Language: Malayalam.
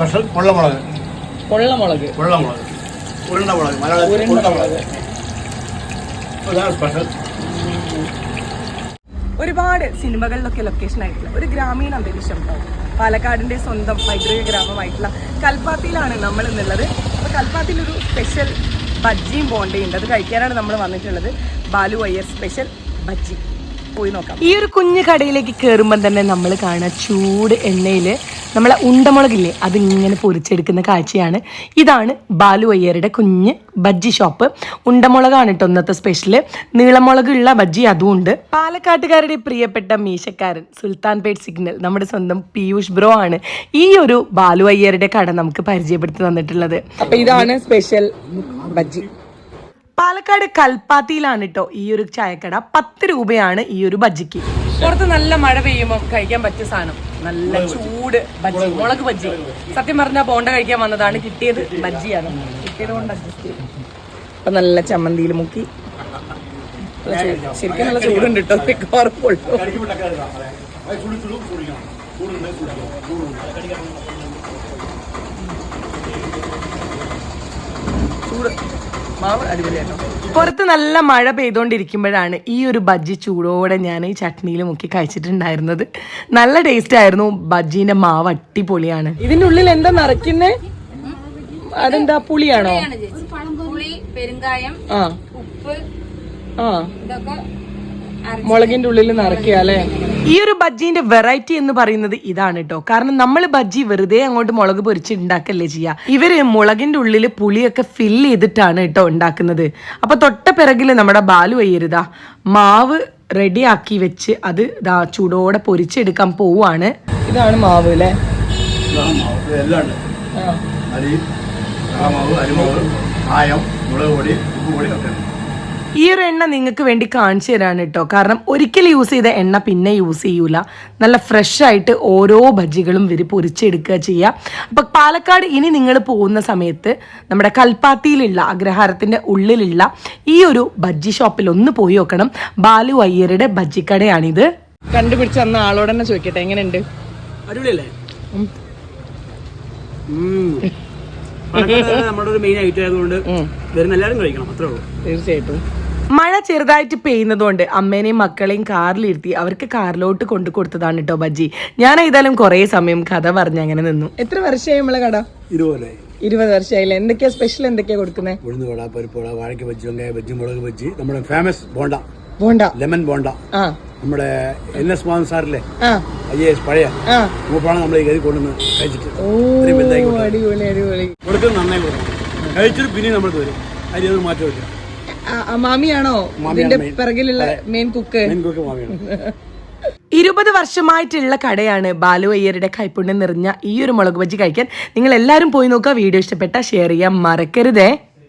സ്പെഷ്യൽ പൊള്ളമുളക് പൊള്ളമുളക് പൊള്ളമുളക് ഉരുണ്ട മുളക് മലയാളത്തിൽ ഇതാണ് സ്പെഷ്യൽ ഒരുപാട് സിനിമകളിലൊക്കെ ലൊക്കേഷൻ ആയിട്ടുള്ള ഒരു ഗ്രാമീണ അന്തരീക്ഷം. ഉണ്ടാവും പാലക്കാടിന്റെ സ്വന്തം പൈതൃക ഗ്രാമമായിട്ടുള്ള കൽപ്പാത്തിയിലാണ് നമ്മൾ എന്നുള്ളത് അപ്പോൾ കൽപ്പാത്തിൽ ഒരു സ്പെഷ്യൽ ബജ്ജിയും ബോണ്ടയും ഉണ്ട് അത് കഴിക്കാനാണ് നമ്മൾ വന്നിട്ടുള്ളത്. ബാലു അയ്യർ സ്പെഷ്യൽ ബജ്ജി. പോയി നോക്കാം. ഈ ഒരു കുഞ്ഞു കടയിലേക്ക് കയറുമ്പോൾ തന്നെ നമ്മൾ കാണുക ചൂട് എണ്ണയിൽ നമ്മളെ ഉണ്ടമുളകില്ലേ അതിങ്ങനെ പൊരിച്ചെടുക്കുന്ന കാഴ്ചയാണ്. ഇതാണ് ബാലു അയ്യരുടെ കുഞ്ഞ് ബജ്ജി ഷോപ്പ്. ഉണ്ടമുളകാണ് കേട്ടോ ഇന്നത്തെ സ്പെഷ്യൽ നീളമുളകുള്ള ബജ്ജി അതുമുണ്ട്. പാലക്കാട്ടുകാരുടെ പ്രിയപ്പെട്ട മീശക്കാരൻ സുൽത്താൻ പേട്ട് സിഗ്നൽ നമ്മുടെ സ്വന്തം പീയൂഷ് ബ്രോ ആണ്. ഈ ഒരു ബാലു അയ്യരുടെ കട നമുക്ക് പരിചയപ്പെടുത്തി തന്നിട്ടുള്ളത്. അപ്പൊ ഇതാണ് സ്പെഷ്യൽ ബജ്ജി. പാലക്കാട് കൽപ്പാത്തിയിലാണ് കേട്ടോ ഈ ഒരു ചായക്കട. പത്ത് രൂപയാണ് ഈ ഒരു ബജ്ജിക്ക്. പുറത്ത് നല്ല മഴ പെയ്യുമ്പോൾ കഴിക്കാൻ പറ്റിയ സാധനം. നല്ല ചൂട് ബജ്ജി മുളക് ബജ്ജി. സത്യം പറഞ്ഞാൽ ബോണ്ട കഴിക്കാൻ വന്നതാണ് കിട്ടിയത് ബജ്ജിയാണ്. കിട്ടിയത് കൊണ്ട് അഡ്ജസ്റ്റ് ചെയ്തു അപ്പൊ നല്ല ചമ്മന്തിയിൽ മുക്കി. ശരിക്കും നല്ല ചൂടുണ്ട് കേട്ടോ മിക്കവാറും പൊള്ളു ചൂട് മാവ് അടിപൊളിയാട്ടോ പുറത്ത് നല്ല മഴ പെയ്തുകൊണ്ടിരിക്കുമ്പോഴാണ് ഈ ഒരു ബജ്ജി ചൂടോടെ ഞാൻ ഈ ചട്നിയിൽ മുക്കി കഴിച്ചിട്ടുണ്ടായിരുന്നത്. നല്ല ടേസ്റ്റ് ആയിരുന്നു. ബജ്ജീന്റെ മാവ് അടിപൊളിയാണ്. ഇതിന്റെ ഉള്ളിൽ എന്താ നിറയ്ക്കുന്നേ? അതെന്താ പുളിയാണോ? പുളി പെരുങ്കായം ആ. ഉപ്പ് ആ. മുളകിന്റെ ഉള്ളിൽ നിറയ്ക്കുക അല്ലേ? ഈ ഒരു ബജ്ജീന്റെ വെറൈറ്റി എന്ന് പറയുന്നത് ഇതാണ് കേട്ടോ കാരണം നമ്മൾ ബജ്ജി വെറുതെ അങ്ങോട്ട് മുളക് പൊരിച്ച് ഉണ്ടാക്കല്ലേ ചെയ്യാ. ഇവർ മുളകിന്റെ ഉള്ളിൽ പുളിയൊക്കെ ഫില്ല് ചെയ്തിട്ടാണ് കേട്ടോ ഉണ്ടാക്കുന്നത് അപ്പൊ തൊട്ട പിറകിൽ നമ്മുടെ ബാലു അയ്യരുതാ മാവ് റെഡിയാക്കി വെച്ച് അത് ഇതാ ചൂടോടെ പൊരിച്ചെടുക്കാൻ പോവാണ്. ഇതാണ് മാവ് അല്ലേ അരി മാവ് അരിമാവ് ആയം മുളക് പൊടി ഉപ്പ് പൊടി ഒക്കെ ഈ ഒരു എണ്ണ നിങ്ങൾക്ക് വേണ്ടി കാണിച്ചു തരാണ് കേട്ടോ കാരണം ഒരിക്കൽ യൂസ് ചെയ്ത എണ്ണ പിന്നെ യൂസ് ചെയ്യൂല. നല്ല ഫ്രഷ് ആയിട്ട് ഓരോ ബജ്ജികളും വരി പൊരിച്ചെടുക്കുക ചെയ്യുക അപ്പം പാലക്കാട് ഇനി നിങ്ങൾ പോകുന്ന സമയത്ത് നമ്മുടെ കൽപ്പാത്തിയിലുള്ള അഗ്രഹാരത്തിന്റെ ഉള്ളിലുള്ള ഈ ഒരു ബജ്ജി ഷോപ്പിൽ ഒന്ന് പോയി നോക്കണം. ബാലു അയ്യരുടെ ബജ്ജിക്കടയാണിത് കണ്ടുപിടിച്ച അന്ന് ആളോട് തന്നെ ചോദിക്കട്ടെ എങ്ങനെയുണ്ട്? അടിപൊളിയല്ലേ? നമ്മുടെ ഒരു മെയിൻ ഐറ്റം ആയതുകൊണ്ട് വരുന്ന എല്ലാവരും കഴിക്കണം അത്രേ ഉള്ളൂ. തീർച്ചയായിട്ടും. മഴ ചെറുതായിട്ട് പെയ്യുന്നതുകൊണ്ട് അമ്മേനെയും മക്കളെയും കാറിലിരുത്തി അവർക്ക് കാറിലോട്ട് കൊണ്ടു കൊടുത്തതാണ് കേട്ടോ ബജ്ജി. ഞാൻ ഏതായാലും കുറേ സമയം കഥ പറഞ്ഞ് അങ്ങനെ നിന്നു. എത്ര വർഷമായി നമ്മളെ കട? ഇതുപോലെ ഇരുപത് വർഷമായില്ല? എന്തൊക്കെയാ സ്പെഷ്യൽ എന്തൊക്കെയാ കൊടുക്കുന്നത് ഉഴുന്ന് വട പരിപ്പ് വട വാഴയ്ക്ക ബജ്ജി വെങ്കായ ബജ്ജി മുളക് ബജ്ജി നമ്മുടെ ഫേമസ് ബോണ്ട. ബോണ്ട. ലെമൺ ബോണ്ട. ആ. നമ്മുടെ എൻ എസ് മോഹൻ സാറിലെ ഐ എസ് പഴയ മൂപ്പാണ് നമ്മൾ ഈ കരി കൊണ്ടുവന്ന് കഴിച്ചിട്ട്. അടിപൊളി അടിപൊളി. കൊടുക്കുന്നത് നന്നായി കൊടുക്കണം. കഴിച്ചിട്ട് പിന്നെ നമ്മൾ തരും അരി അത് മാറ്റമില്ല മാമിയാണോ? ഇതിന്റെ. പിറകിലുള്ള മെയിൻ കുക്ക് കുക്ക് മാമിയാണ്. ഇരുപത് വർഷമായിട്ടുള്ള കടയാണ് ബാലു അയ്യരുടെ കൈപ്പുണ്യം നിറഞ്ഞ ഈ ഒരു മുളക് ബജ്ജി കഴിക്കാൻ. നിങ്ങൾ എല്ലാവരും പോയി നോക്കുക. വീഡിയോ ഇഷ്ടപ്പെട്ട ഷെയർ ചെയ്യാൻ മറക്കരുതേ.